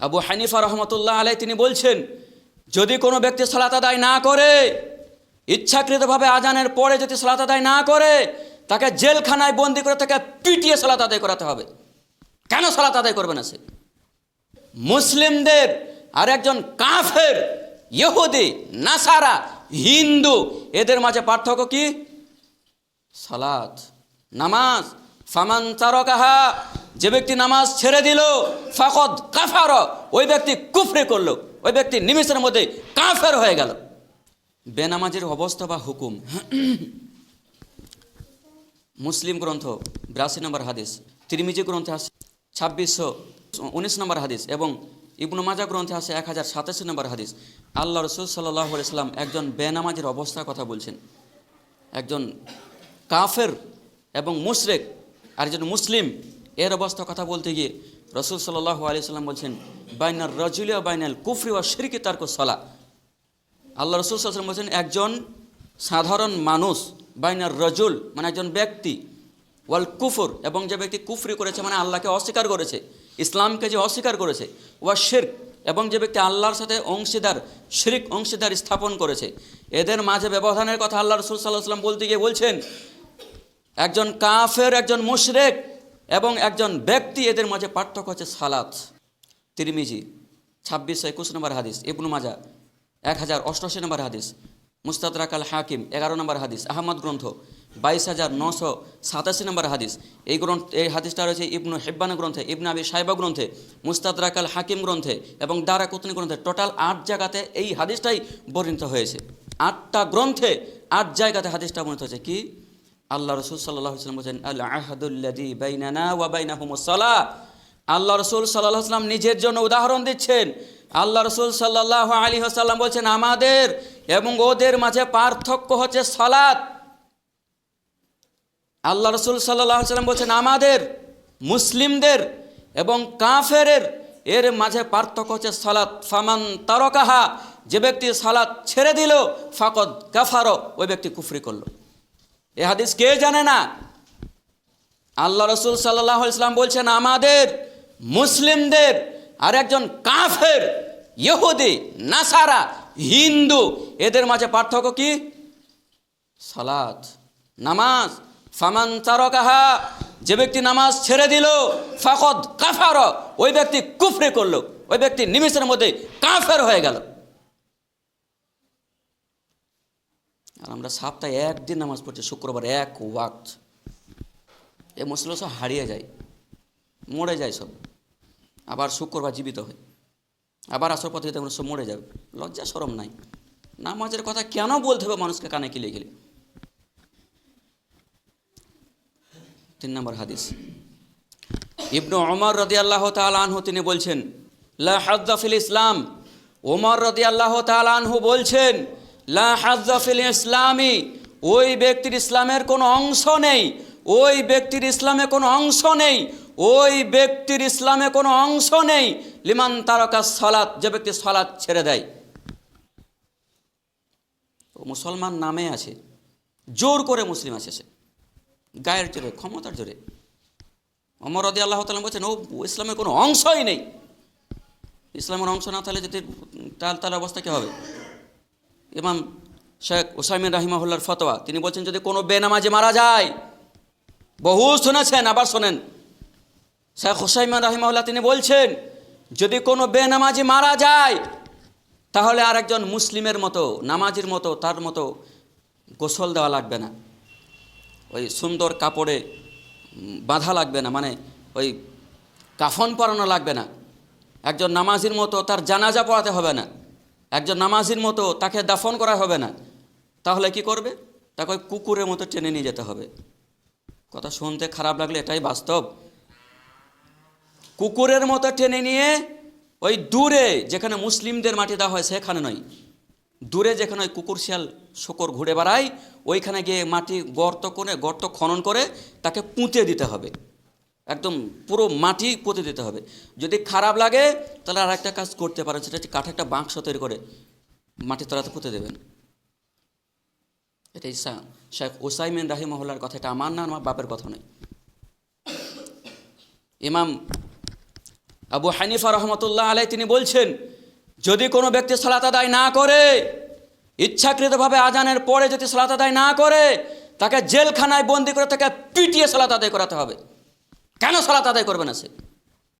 আবু হানিফা রহমতুল্লাহ আলাই তিনি বলছেন, যদি কোনো ব্যক্তি সালাত আদায় না করে, ইচ্ছাকৃতভাবে আজানের পরে যদি সালাত আদায় না করে, তাকে জেলখানায় বন্দি করে তাকে পিটিয়ে সালাত আদায় করাতে হবে। কেন সালাত আদায় করবে না সে? মুসলিমদের আর একজন কাফের, ইহুদি, নাসারা, হিন্দু, এদের মাঝে পার্থক্য কি? সালাত, নামাজ, ফামান তারকাহা যে ব্যক্তি নামাজ ছেড়ে দিল, ফাকদ কাফার। ওই ব্যক্তি কুফরে করল। ওই ব্যক্তি নিমিষের মধ্যে কাফের হয়ে গেল। বেনামাজের অবস্থা বা হুকুম? মুসলিম গ্রন্থ, বিরাশি নম্বর হাদিস। তিরমিজি গ্রন্থে আছে ছাব্বিশশো উনিশ নম্বর হাদিস এবং ইবনু মাজা গ্রন্থে আছে এক হাজার সাতাশি নম্বর হাদিস। আল্লাহ রসুল সাল্লাহ সাল্লাম একজন বেনামাজের অবস্থার কথা বলছেন। একজন কাফের এবং মুশরেক আর একজন মুসলিম এর অবস্থা কথা বলতে গিয়ে রসুল সাল্লাহ আলি সাল্লাম বলছেন বাইনার রজুলিয়া বাইনাল কুফরি ও শিরকি তার্ক সলা। আল্লাহ রসুল সাল্লাম বলছেন, একজন সাধারণ মানুষ বাইনার রজুল মানে একজন ব্যক্তি, ওয়াল কুফর, এবং যে ব্যক্তি কুফরি করেছে মানে আল্লাহকে অস্বীকার করেছে, ইসলামকে যে অস্বীকার করেছে, ওয়া শির্ক, এবং যে ব্যক্তি আল্লাহর সাথে অংশীদার, শিরিক অংশীদার স্থাপন করেছে, এদের মাঝে ব্যবধানের কথা আল্লাহ রসুল সাল্লাহ সাল্লাম বলতে গিয়ে বলছেন, একজন কাফের, একজন মুশরেক এবং একজন ব্যক্তি এদের মাঝে পার্থক্য হচ্ছে সালাত। তিরমিজি, ছাব্বিশশো একুশ নম্বর হাদিস, ইবনু মাজা এক হাজার অষ্টআশি নম্বর হাদিস, মুস্তাদরাক আল হাকিম, এগারো নম্বর হাদিস, আহমদ গ্রন্থ, বাইশ হাজার নশো সাতাশি নম্বর হাদিস। এই গ্রন্থ, এই হাদিসটা রয়েছে ইবনু হেব্বান গ্রন্থে, ইবনু আবি সাহেবা গ্রন্থে, মুস্তাদরাক আল হাকিম গ্রন্থে এবং দারা কুতনি গ্রন্থে। টোটাল আট জায়গাতে এই হাদিসটাই বর্ণিত হয়েছে। আটটা গ্রন্থে আট জায়গাতে হাদিসটা বর্ণিত হয়েছে। কি? আল্লাহ রসুল সাল্লাম বলছেন আল ওয়া আল্লাহ রসুল সাল্লাহ সাল্লাম নিজের জন্য উদাহরণ দিচ্ছেন। আল্লাহ রসুল সাল্লাহ আলী হাসাল্লাম বলছেন, আমাদের এবং ওদের মাঝে পার্থক্য হচ্ছে সালাত। আল্লাহ রসুল সাল্লাহ সাল্লাম বলছেন, আমাদের, মুসলিমদের এবং কাফেরের, এর মাঝে পার্থক্য হচ্ছে সালাত। ফামান তারকাহা, যে ব্যক্তি সালাত ছেড়ে দিল, ফাকদ গাফারো ওই ব্যক্তি কুফরি করল। এ হাদিস কে জানে না? আল্লাহ রসুল সাল্লাহ ইসলাম বলছেন, আমাদের মুসলিমদের আর একজন কাফের, ইহুদি, নাসারা, হিন্দু, এদের মাঝে পার্থক্য কি? সালাত, নামাজ, ফামান তারকাহা, যে ব্যক্তি নামাজ ছেড়ে দিল, ফাকদ কাফার, ওই ব্যক্তি কুফরে করল, ওই ব্যক্তি নিমিষের মধ্যে কাফের হয়ে গেল। আর আমরা সপ্তাহে একদিন নামাজ পড়ছি, শুক্রবার এক ওয়াক্ত। এ মুসলিম সব হারিয়ে যায়, মরে যায় সব। আবার শুক্রবার জীবিত হয়। আবার আসর পথে যেতে সব মরে যাবে। লজ্জা সরম নাই। নামাজের কথা কেন বলতে হবে মানুষকে কানে কিলে গেলে তিন নম্বর হাদিস। ইবনু অমর রদি আল্লাহ তালহু তিনি বলছেন, লা হাজ্জাফিল ইসলাম। ওমর রদি আল্লাহ তালহু বলছেন লা হাজ্জাফিল ইসলামী, ওই ব্যক্তির ইসলামের কোনো অংশ নেই, ওই ব্যক্তির ইসলামে কোনো অংশ নেই, ওই ব্যক্তির ইসলামে কোনো অংশ নেই, লিমান তারকা সালাত, যে ব্যক্তি সালাত ছেড়ে দেয়। মুসলমান নামে আছে, জোর করে মুসলিম আছে সে, গায়ের জোরে, ক্ষমতার জোরে। অমর আল্লাহ তালাম বলছেন, ও, ইসলামের কোনো অংশই নেই। ইসলামের অংশ না থাকলে যদি তার তার অবস্থা কী হবে? ইমাম শেখ ওসাইমিন রাহিমাহুল্লার ফতোয়া। তিনি বলছেন, যদি কোনো বেনামাজে মারা যায় বহু শুনেছেন, আবার শোনেন। শেখ হোসাইমান রাহিমাহুল্লাহ তিনি বলছেন, যদি কোনো বেনামাজি মারা যায়, তাহলে আরেকজন মুসলিমের মতো, নামাজির মতো, তার মতো গোসল দেওয়া লাগবে না। ওই সুন্দর কাপড়ে বাঁধা লাগবে না মানে ওই কাফন পরানো লাগবে না। একজন নামাজির মতো তার জানাজা পড়াতে হবে না। একজন নামাজির মতো তাকে দাফন করা হবে না। তাহলে কি করবে? তাকে ওই কুকুরের মতো টেনে নিয়ে যেতে হবে। কথা শুনতে খারাপ লাগলে এটাই বাস্তব। কুকুরের মতো টেনে নিয়ে ওই দূরে যেখানে মুসলিমদের মাটি দেওয়া হয় সেখানে নয়। দূরে যেখানে ওই কুকুর শিয়াল শকর ঘুরে বেড়ায়, ওইখানে গিয়ে মাটি গর্ত করে, গর্ত খনন করে তাকে পুঁতে দিতে হবে। একদম পুরো মাটি পুঁতে দিতে হবে। যদি খারাপ লাগে, তাহলে আর একটা কাজ করতে পারেন, সেটা হচ্ছে কাঠে একটা বাক্স তৈরি করে মাটি তলাতে পুঁতে দেবেন। এটাই শা- শেখ ওসাইমিন রাহিমহল্লার কথা, এটা আমার না, আমার বাপের কথা নয়। ইমাম আবু হানিফা রহমতুল্লাহ আলাই তিনি বলছেন, যদি কোনো ব্যক্তি সালাত আদায় না করে, ইচ্ছাকৃতভাবে আজানের পরে যদি সালাত আদায় না করে, তাকে জেলখানায় বন্দি করে তাকে পিটিয়ে সালাত আদায় করাতে হবে। কেন সালাত আদায় করবে না সে?